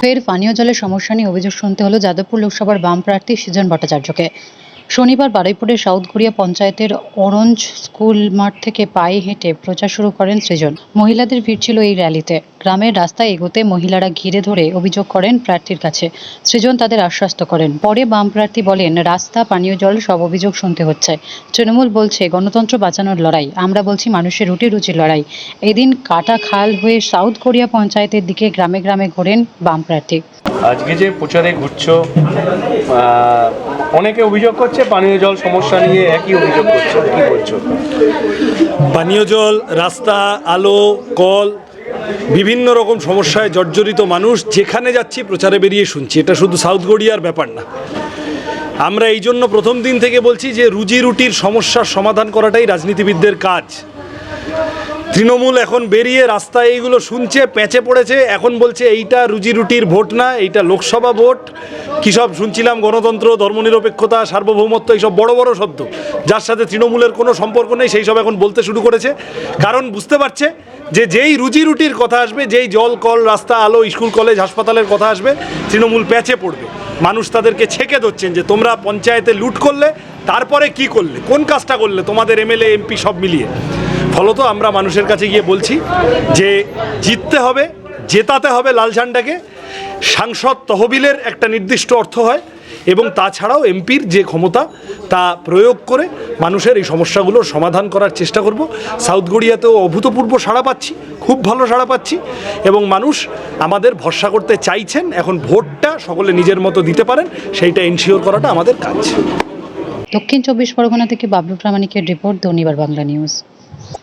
ফের পানীয় জলের সমস্যা নিয়ে অভিযোগ শুনতে হলো যাদবপুর লোকসভার বাম প্রার্থী সৃজন ভট্টাচার্যকে। শনিবার বারুইপুরের সাউথ কোরিয়া পঞ্চায়েতের অরঞ্জ স্কুল মাঠ থেকে পায়ে হেঁটে প্রচার শুরু করেন সৃজন। মহিলাদের ভিড় ছিল এই র্যালিতে। গ্রামের রাস্তায় এগোতে মহিলারা ঘিরে ধরে অভিযোগ করেন প্রার্থীর কাছে। সৃজন তাদের আশ্বস্ত করেন। পরে বাম প্রার্থী বলেন, রাস্তা, পানীয় জল, সব অভিযোগ শুনতে হচ্ছে। তৃণমূল বলছে, গণতন্ত্র বাঁচানোর লড়াই। আমরা বলছি, মানুষের রুটি রুচির লড়াই। এদিন কাটা খাল হয়ে সাউথ কোরিয়া পঞ্চায়েতের দিকে গ্রামে গ্রামে ঘোরেন বাম প্রার্থী। আজকে যে প্রচারে ঘুরছো অনেকে অভিযোগ করছে পানীয় জল সমস্যা নিয়ে একই অভিযোগ করছে, কি বলছো? পানীয় জল, রাস্তা, আলো, কল, বিভিন্ন রকম সমস্যায় জর্জরিত মানুষ যেখানে যাচ্ছি প্রচারে বেরিয়ে শুনছি। এটা শুধু সাউথ কোরিয়ার ব্যাপার না। আমরা এই জন্য প্রথম দিন থেকে বলছি যে রুজি রুটির সমস্যার সমাধান করাটাই রাজনীতিবিদদের কাজ। তৃণমূল এখন বেরিয়ে রাস্তায় এইগুলো শুনছে, প্যাঁচে পড়েছে, এখন বলছে এইটা রুজি রুটির ভোট না, এইটা লোকসভা ভোট। কী সব শুনছিলাম? গণতন্ত্র, ধর্মনিরপেক্ষতা, সার্বভৌমত্ব, এইসব বড় বড় শব্দ। যার সাথে তৃণমূলের কোনো সম্পর্ক নেই, সেই সব এখন বলতে শুরু করেছে। কারণ বুঝতে পারছে যে যেই রুজি রুটির কথা আসবে, যেই জল, কল, রাস্তা, আলো, স্কুল, কলেজ, হাসপাতালের কথা আসবে, তৃণমূল প্যাচে পড়বে। মানুষ তাদেরকে ছেঁকে ধরছেন যে তোমরা পঞ্চায়েতে লুট করলে, তারপরে কি করলে? কোন কাজটা করলে? তোমাদের এমএলএ, এমপি সব মিলিয়ে। ফলত আমরা মানুষের কাছে গিয়ে বলছি যে জিততে হবে, জেতাতে হবে লাল ঝান্ডাকে। সাংসদ তহবিলের একটা নির্দিষ্ট অর্থ হয় এবং তাছাড়াও এমপির যে ক্ষমতা, তা প্রয়োগ করে মানুষের এই সমস্যাগুলোর সমাধান করার চেষ্টা করব। সাউথ কোরিয়াতেও অভূতপূর্ব সাড়া পাচ্ছি, খুব ভালো সাড়া পাচ্ছি এবং মানুষ আমাদের ভরসা করতে চাইছেন, এখন ভোটটা সকলে নিজের মতো দিতে পারেন, সেইটা এনশিওর করাটা আমাদের কাজ। দক্ষিণ চব্বিশ পরগনা থেকে বাবলু প্রামাণিকের রিপোর্ট দনিবার বাংলা নিউজ।